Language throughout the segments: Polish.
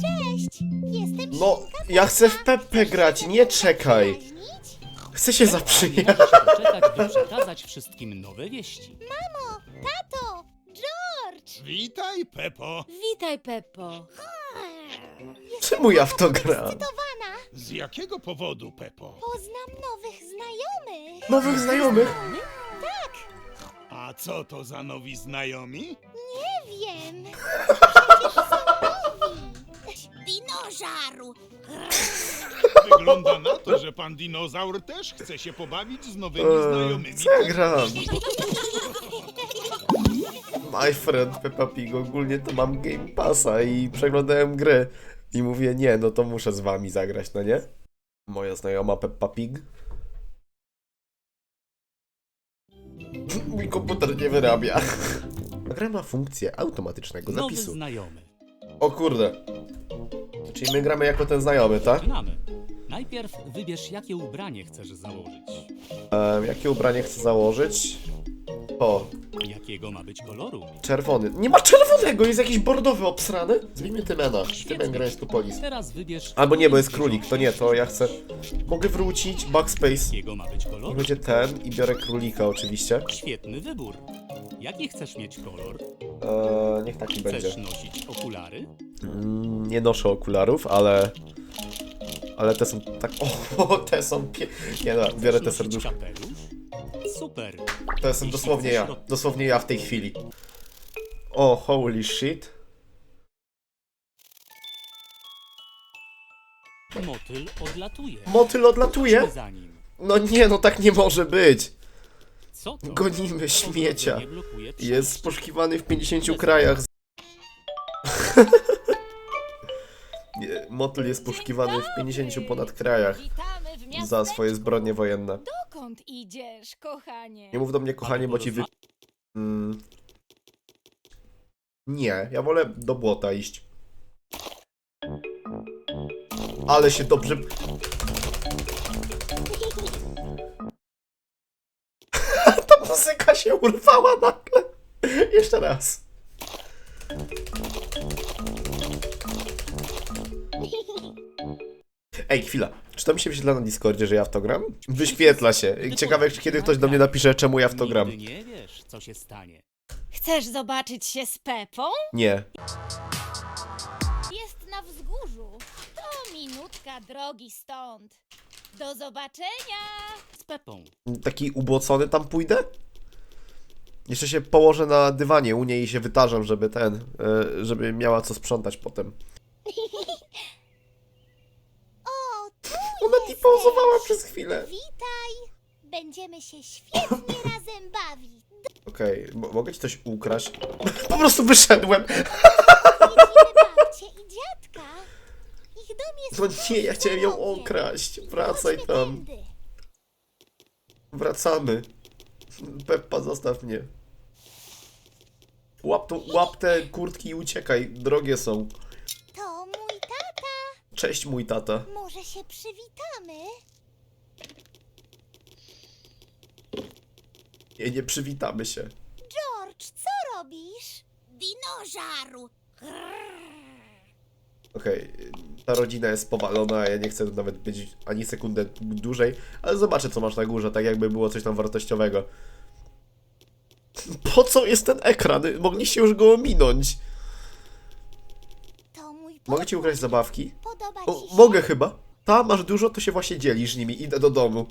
Cześć, jestem No, ja chcę w. Peppę grać, nie czekaj. Chcę się zaprzyjaźnić. doczekać, by przekazać wszystkim nowe wieści. Mamo, tato, George! Witaj, Pepo. Witaj, Peppo. Czemu ja w to gram? Z jakiego powodu, Pepo? poznam nowych znajomych. Nowych znajomych? A co to za nowi znajomi? Nie wiem, przecież są. Dinożaru! Wygląda na to, że pan dinozaur też chce się pobawić z nowymi Eee, znajomymi. co ja gram? My friend Peppa Pig, ogólnie to mam Game Passa i przeglądałem grę. I mówię, nie, no to muszę z wami zagrać, no nie? Moja znajoma Peppa Pig. Mój komputer nie wyrabia. Gra ma funkcję automatycznego Nowy zapisu. znajomy. O kurde. Czyli my gramy jako ten znajomy, tak? Zaczynamy. Najpierw wybierz, jakie ubranie chcesz założyć. E, jakie ubranie chcę założyć? O, Jakiego ma być koloru? czerwony. Nie ma czerwonego, jest jakiś bordowy obsrany. Zmieńmy Tymena. Tymen gra jest tu polis. Teraz wybierz... Albo nie, bo jest królik, to nie, to ja chcę. Mogę wrócić, backspace. Jakiego ma być I koloru? będzie ten i biorę królika oczywiście. Świetny wybór. Jaki chcesz mieć kolor? Niech taki Chcesz będzie. nosić okulary? Mm, nie noszę okularów, ale... Ale te są tak... O, te są pie... Nie no, biorę te serduszka. Super. To jestem dosłownie ja. Dosłownie ja w tej chwili. O, holy shit. Motyl odlatuje. Motyl odlatuje? No nie, no tak nie może być. Gonimy śmiecia. Jest poszukiwany w 50 krajach. Motyl jest poszukiwany w 50 ponad krajach Witamy w miasteczku. za swoje zbrodnie wojenne. Dokąd idziesz, kochanie? Nie mów do mnie kochanie, bo ci wy... Mm. Nie, ja wolę do błota iść. Ale się dobrze... Ta muzyka się urwała nagle. Jeszcze raz. Ej, chwila. Czy to mi się wyświetla na Discordzie, że ja w to gram? Wyświetla się. Ciekawe, kiedy ktoś do mnie napisze, czemu ja w to gram. Nigdy nie wiesz, co się stanie. Chcesz zobaczyć się z Pepą? Nie. Jest na wzgórzu. To minutka drogi stąd. Do zobaczenia! Z Pepą. taki ubłocony tam pójdę? Jeszcze się położę na dywanie u niej i się wytarzam, żeby ten, e, żeby miała co sprzątać potem. O, tu Ona ti pauzowała przez chwilę. witaj! Będziemy się świetnie razem bawić. Okej, mo- mogę ci coś ukraść? Po prostu wyszedłem. Widzimy babcię i dziadka. Ich dom jest No tuż nie, ja za chciałem ją rogiem. okraść. Wracaj Chodźmy tam. tędy. Wracamy. Peppa, zostaw mnie. Łap, tu, łap te kurtki i uciekaj. Drogie są. Cześć, mój tata. Może się przywitamy? Nie, nie przywitamy się. George, co robisz? Dinożaru. Okej, ta rodzina jest powalona, ja nie chcę tu nawet być ani sekundę dłużej, ale zobaczę co masz na górze, tak jakby było coś tam wartościowego. Po co jest ten ekran? Mogliście już go ominąć. To mój Mogę ci ukraść zabawki? Podoba O, ci się? mogę chyba. Ta, masz dużo, to się właśnie dzielisz nimi. Idę do domu.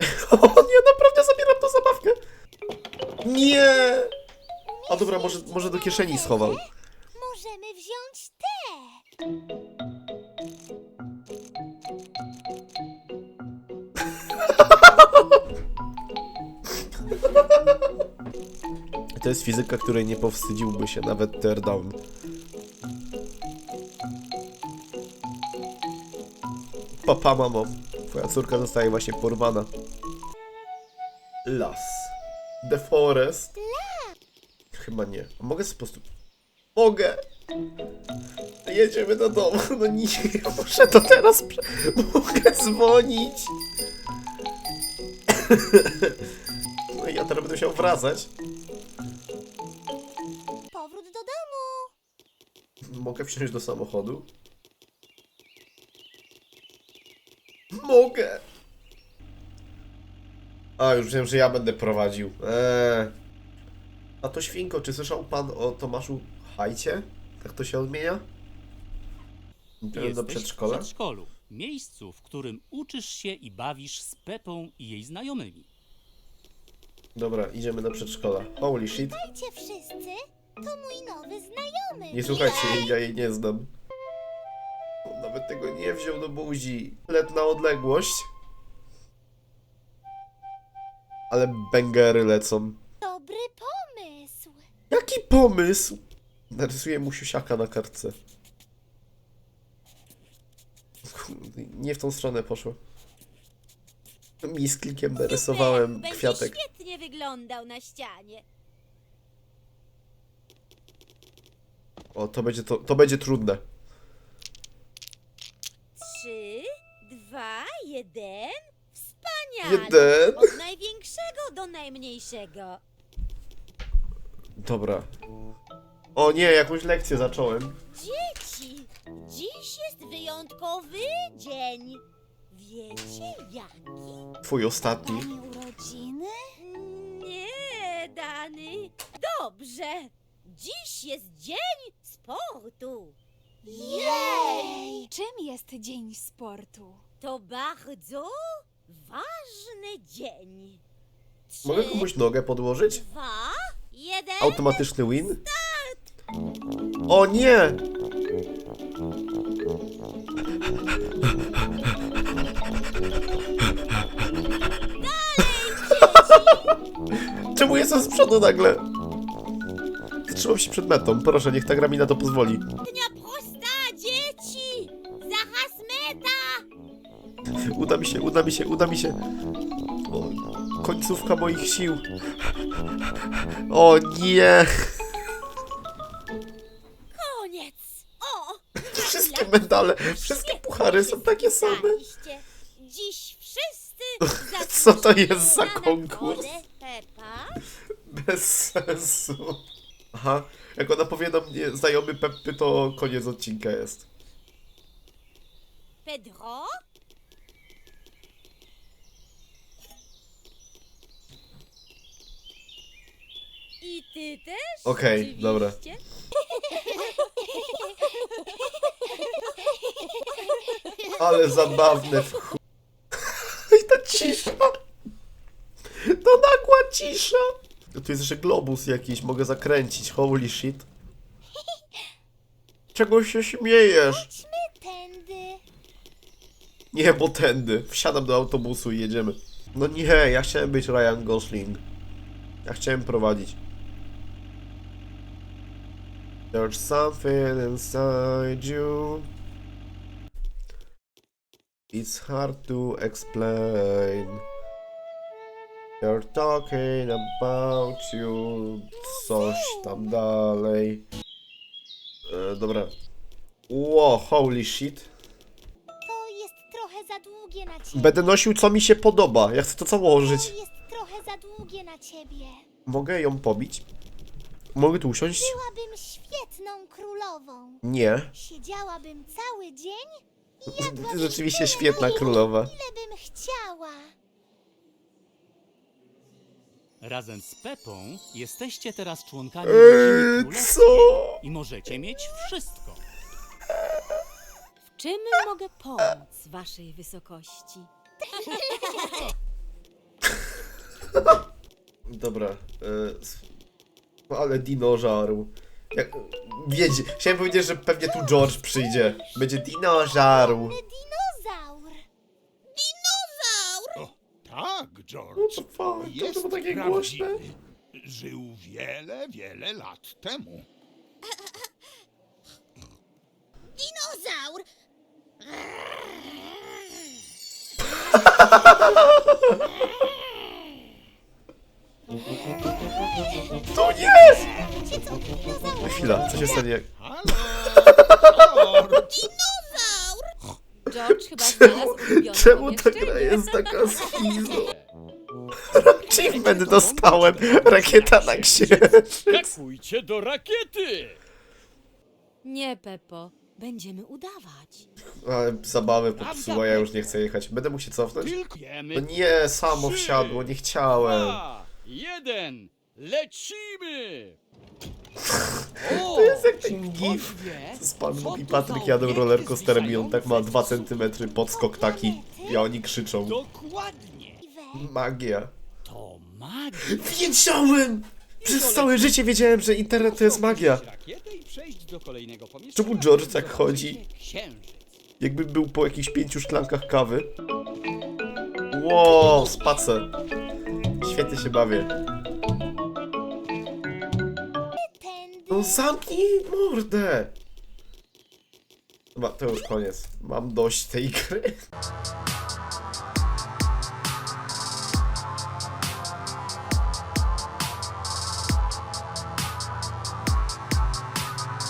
O nie, naprawdę zabieram tą zabawkę. Nie! A dobra, może, może do kieszeni schował. Możemy wziąć te. To jest fizyka, której nie powstydziłby się nawet teardown. Papa, mamo. Twoja córka zostaje właśnie porwana. Las. The forest. Chyba nie. A Mogę po prostu... Mogę! Jedziemy do domu. No nie, muszę to teraz... prze- Mogę dzwonić. No i ja teraz będę musiał wracać. Powrót do domu. Mogę wsiąść do samochodu? Mogę! A, już wiem, że ja będę prowadził. Eee. A to świnko, czy słyszał pan o Tomaszu Hajcie? Tak to się odmienia? Idziemy do Jesteś w przedszkola? przedszkolu. Miejscu, w którym uczysz się i bawisz z Pepą i jej znajomymi. Dobra, idziemy do przedszkola. Holy shit. Słuchajcie wszyscy, to mój nowy znajomy. Nie słuchajcie ja jej nie znam. Tego nie wziął do buzi. Letna odległość. Ale bęgery lecą. Dobry pomysł. Jaki pomysł? Narysuję mu siusiaka na kartce. Kurde, Nie w tą stronę poszło. Mi z klikiem narysowałem kwiatek. świetnie wyglądał na ścianie. O, to będzie, to, to będzie trudne. Dwa, jeden. Wspaniale! Jeden. Od największego do najmniejszego. Dobra. O nie, jakąś lekcję zacząłem. Dzieci, dziś jest wyjątkowy dzień. Wiecie jaki? Twój ostatni. Pani urodziny? Nie, Dany. Dobrze. Dziś jest dzień sportu. Jej! Czym jest Dzień Sportu? To bardzo ważny dzień. Trzy, Mogę komuś nogę podłożyć? dwa, jeden. Automatyczny win? O nie! Czemu jestem z przodu nagle? Zatrzymam się przed metą. Proszę, niech ta gra mi na to pozwoli. Uda mi się, uda mi się, uda mi się. O, końcówka moich sił. O nie! Koniec! O! Wszystkie medale, wszystkie puchary są takie same. Dziś wszyscy Co to jest za zasłużyli na konkurs? nagrodę. Bez sensu. Aha, jak ona powie do mnie znajomy Peppy, to koniec odcinka jest. Pedro, i ty też? Okej, oczywiście? dobra. Ale zabawne w chu... I ta cisza. To nagła cisza. Tu jest jeszcze globus jakiś, mogę zakręcić, holy shit. Czego się śmiejesz? Chodźmy tędy. Nie, bo tędy. Wsiadam do autobusu i jedziemy. No nie, ja chciałem być Ryan Gosling. Ja chciałem prowadzić. There's something inside you. It's hard to explain. You're talking about you. Coś tam dalej. E, dobra. Wow, holy shit. To jest trochę za długie na ciebie. Będę nosił co mi się podoba. Ja chcę to założyć. To jest trochę za długie na ciebie. Mogę ją pobić? Mogę tu usiąść? Byłabym świetną królową. Nie. Siedziałabym cały dzień i jadłabym Rzeczywiście tyle, świetna królowa. ile bym chciała. Razem z Pepą jesteście teraz członkami Eee, rodziny królewskiej co? i możecie mieć wszystko. W czym mogę pomóc waszej wysokości? Dobra. e, s- no ale dinożaru. Jak, wiedzie, chciałem powiedzieć, że pewnie tu George przyjdzie. Będzie dinożaru. Dinozaur. O, tak, George. What the fuck? To Jest było takie głośne. prawdziwy. Żył wiele, wiele lat temu. Dinozaur. co? Dinozaur. Chwila, co się stanie. Halo, George. George chyba znalazł Czemu ta pomieszczenie. gra jest taka schizo? Achievement dostałem. Rakieta na księżyc. Skakujcie do rakiety! Nie, Pepo. Będziemy udawać. Ale zabawy popsuła, ja już nie chcę jechać. Będę musiał cofnąć? Tylko No nie, samo wsiadło, nie chciałem. Dwa, jeden, lecimy! O, To jest jak ten gif. Z panem co i Patryk jadą rollercoasterem i on tak ma zbliżające 2 cm podskok taki. I oni krzyczą. Dokładnie. Magia. To magia. Wiedziałem! Przez całe życie wiedziałem, że internet to jest magia. Rakietę i przejść do kolejnego pomieszczenia. Czemu George tak chodzi? Księżyc. Jakby był po jakichś pięciu szklankach kawy. Ło, spacer. Świetnie się bawię. No zamknij mordę! Chyba to już koniec. Mam dość tej gry.